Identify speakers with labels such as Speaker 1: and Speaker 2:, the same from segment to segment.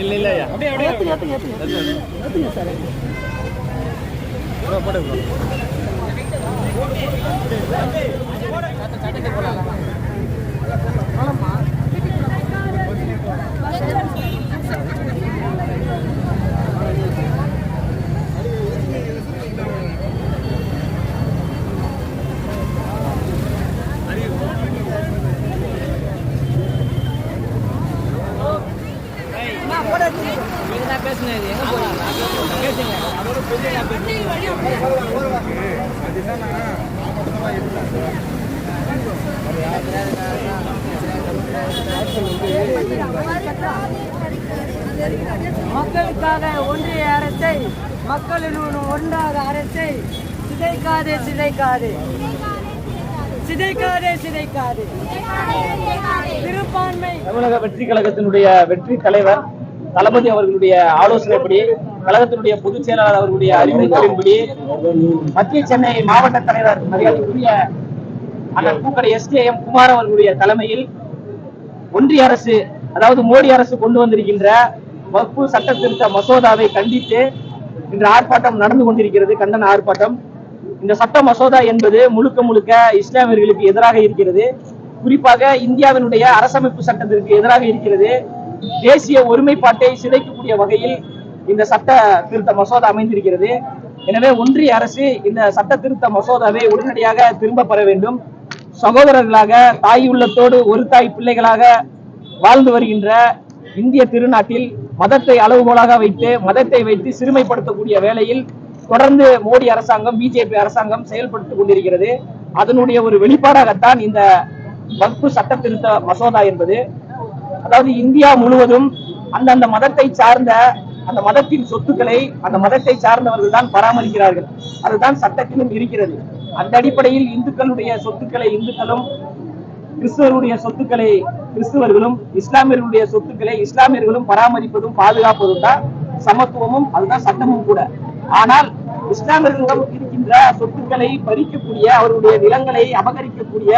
Speaker 1: இல்ல இல்லையா
Speaker 2: மக்களுக்காக ஒன்றிய அரசை மக்களுடன் ஒன்றாக அரசை சிதைக்காதே சிதைக்காதே. சிதைக்காதே சிதைக்காதே. சிறுபான்மை
Speaker 3: தமிழக வெற்றி கழகத்தினுடைய வெற்றி தலைவர் தளபதி அவர்களுடைய ஆலோசனைப்படி கழகத்தினுடைய பொதுச் செயலாளர் அவர்களுடைய அறிவுறுத்தலின்படி மத்திய சென்னை மாவட்ட தலைவர் மரியாதைக்குரிய அண்ணன் பூக்கடை எஸ்கேஎம் குமார் அவர்களுடைய தலைமையில் ஒன்றிய அரசு அதாவது மோடி அரசு கொண்டு வந்திருக்கின்ற வகுப்பு சட்ட திருத்த மசோதாவை கண்டித்து இன்று ஆர்ப்பாட்டம் நடந்து கொண்டிருக்கிறது கண்டன ஆர்ப்பாட்டம். இந்த சட்ட மசோதா என்பது முழுக்க முழுக்க இஸ்லாமியர்களுக்கு எதிராக இருக்கிறது. குறிப்பாக இந்தியாவினுடைய அரசமைப்பு சட்டத்திற்கு எதிராக இருக்கிறது. தேசிய ஒருமைப்பாட்டை சிதைக்கக்கூடிய வகையில் இந்த சட்ட திருத்த மசோதா அமைந்திருக்கிறது. எனவே ஒன்றிய அரசு இந்த சட்ட திருத்த மசோதாவை உடனடியாக திரும்ப பெற வேண்டும். சகோதரர்களாக தாய் உள்ளத்தோடு ஒரு தாய் பிள்ளைகளாக வாழ்ந்து வருகின்ற இந்திய திருநாட்டில் மதத்தை அளவுகோலாக வைத்து மதத்தை வைத்து சிறுமைப்படுத்தக்கூடிய வேளையில் தொடர்ந்து மோடி அரசாங்கம் பிஜேபி அரசாங்கம் செயல்படுத்திக் கொண்டிருக்கிறது. அதனுடைய ஒரு வெளிப்பாடாகத்தான் இந்த வகுப்பு சட்ட திருத்த மசோதா என்பது. அதாவது இந்தியா முழுவதும் அந்தந்த மதத்தை சார்ந்த அந்த மதத்தின் சொத்துக்களை அந்த மதத்தை சார்ந்தவர்கள் தான் பராமரிக்கிறார்கள். அதுதான் சட்டத்திலும் இருக்கிறது. அந்த அடிப்படையில் இந்துக்களுடைய சொத்துக்களை இந்துக்களும் கிறிஸ்தவருடைய சொத்துக்களை கிறிஸ்தவர்களும் இஸ்லாமியர்களுடைய சொத்துக்களை இஸ்லாமியர்களும் பராமரிப்பதும் பாதுகாப்பதும் தான் சமத்துவமும் அதுதான் சட்டமும் கூட. ஆனால் இஸ்லாமியர்களிடம் இருக்கின்ற சொத்துக்களை பறிக்கக்கூடிய அவர்களுடைய நிலங்களை அபகரிக்கக்கூடிய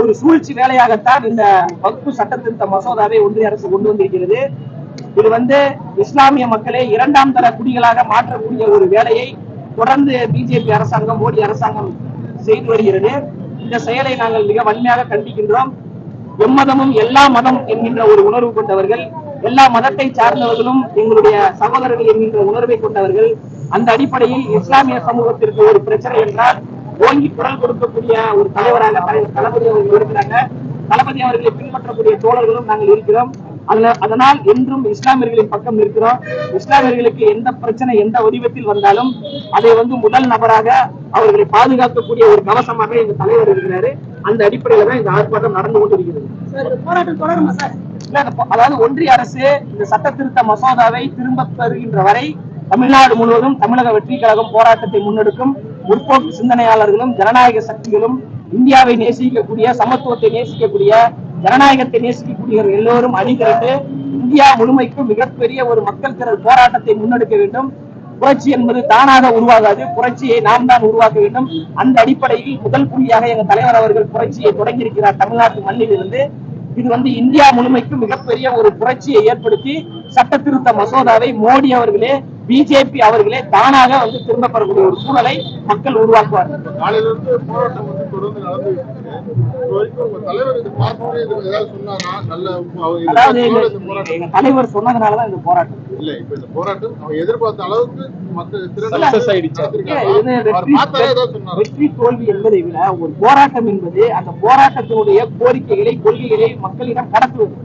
Speaker 3: ஒரு சூழ்ச்சி வேலையாகத்தான் இந்த வகுப்பு சட்டத்திருத்த மசோதாவை ஒன்றிய அரசு கொண்டு வந்திருக்கிறது. இது வந்து இஸ்லாமிய மக்களை இரண்டாம் தர குடிகளாக மாற்றக்கூடிய ஒரு வேலையை தொடர்ந்து பிஜேபி அரசாங்கம் மோடி அரசாங்கம் செய்து வருகிறது. இந்த செயலை நாங்கள் மிக வன்மையாக கண்டிக்கின்றோம். எம்மதமும் எல்லா மதம் என்கின்ற ஒரு உணர்வு கொண்டவர்கள் எல்லா மதத்தை சார்ந்தவர்களும் எங்களுடைய சகோதரர்கள் என்கின்ற உணர்வை கொண்டவர்கள் அந்த அடிப்படையில் இஸ்லாமிய சமூகத்திற்கு ஒரு பிரச்சனை என்றால் ஓங்கி குரல் கொடுக்கக்கூடிய ஒரு தலைவராக தலைவர் தளபதி அவர்கள் இருக்கிறாங்க. தளபதி அவர்களை பின்பற்றக்கூடிய தோழர்களும் நாங்கள் இருக்கிறோம். அதனால் என்றும் இஸ்லாமியர்களின் பக்கம் இருக்கிறோம் இஸ்லாமியர்களுக்கு எந்த பிரச்சனை எந்த வடிவத்தில் வந்தாலும் அதை வந்து முதல் நபராக அவர்களை பாதுகாக்கக்கூடிய ஒரு கவசமாக இந்த தலைவர் இருக்கிறாரு. அந்த அடிப்படையில தான் இந்த ஆர்ப்பாட்டம் நடந்து கொண்டிருக்கிறது. போராட்டம் தொடருமா சார்? அதாவது ஒன்றிய அரசு இந்த சட்ட திருத்த மசோதாவை திரும்ப பெறுகின்ற வரை தமிழ்நாடு முழுவதும் தமிழக வெற்றி கழகம் போராட்டத்தை முன்னெடுக்கும். முற்போக்கு சிந்தனையாளர்களும் ஜனநாயக சக்திகளும் இந்தியாவை நேசிக்கக்கூடிய சமத்துவத்தை நேசிக்கக்கூடிய ஜனநாயகத்தை நேசிக்கக்கூடியவர்கள் எல்லோரும் அணிதிரண்டு இந்தியா முழுமைக்கும் மிகப்பெரிய ஒரு மக்கள் திரள் போராட்டத்தை முன்னெடுக்க வேண்டும். புரட்சி என்பது தானாக உருவாகாது. புரட்சியை நாம் தான் உருவாக்க வேண்டும். அந்த அடிப்படையில் முதல் புள்ளியாக எங்க தலைவர் அவர்கள் புரட்சியை தொடங்கியிருக்கிறார் தமிழ்நாட்டு மண்ணில் இருந்து இது வந்து இந்தியா முழுமைக்கும் மிகப்பெரிய ஒரு புரட்சியை ஏற்படுத்தி சட்ட திருத்த மசோதாவை மோடி அவர்களே பிஜேபி அவர்களே தானாக வந்து திரும்ப பெறக்கூடிய ஒரு சூழலை மக்கள்
Speaker 4: இது
Speaker 3: அதாவது எங்க- தலைவர் சொன்னதுனாலதான் இந்த போராட்டம்.
Speaker 4: இல்ல இப்ப இந்த போராட்டம் எதிர்பார்த்த அளவுக்கு
Speaker 3: வெற்றி தோல்வி என்பதை விட ஒரு போராட்டம் என்பது அந்த போராட்டத்தினுடைய கோரிக்கைகளை கொள்கைகளை மக்களிடம் கடத்துவது.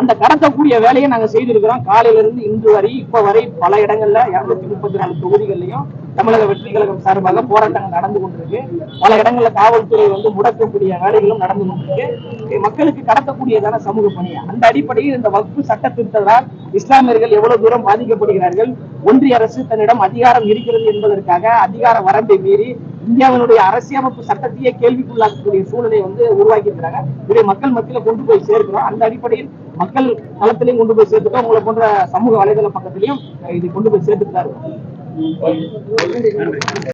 Speaker 3: அந்த கடத்தக்கூடிய வேலையை நாங்க செய்திருக்கிறோம். காலையில இருந்து இன்று வரை இப்ப வரை பல இடங்கள்ல இருநூத்தி முப்பத்தி நாலு தொகுதிகள்லயும் தமிழக வெற்றி கழகம் சார்பாக போராட்டங்கள் நடந்து கொண்டிருக்கு. பல இடங்கள்ல காவல்துறை வந்து முடக்கக்கூடிய வேலைகளும் நடந்து கொண்டிருக்கு. மக்களுக்கு கடத்தக்கூடியதான சமூக பணி. அந்த அடிப்படையில் இந்த வகுப்பு சட்ட திருத்தத்தால் இஸ்லாமியர்கள் எவ்வளவு தூரம் பாதிக்கப்படுகிறார்கள்? ஒன்றிய அரசு தன்னிடம் அதிகாரம் இருக்கிறது என்பதற்காக அதிகார வரம்பை மீறி இந்தியாவினுடைய அரசியலமைப்பு சட்டத்தையே கேள்விக்குள்ளாக்கக்கூடிய சூழலை வந்து உருவாக்கி இருக்கிறாங்க. இதை மக்கள் மத்தியில கொண்டு போய் சேர்க்கிறோம். அந்த அடிப்படையில் மக்கள் தளத்திலையும் கொண்டு போய் சேர்த்துட்டோம். உங்களை போன்ற சமூக வலைதள பக்கத்திலையும் இதை கொண்டு போய் சேர்த்துட்டு தான்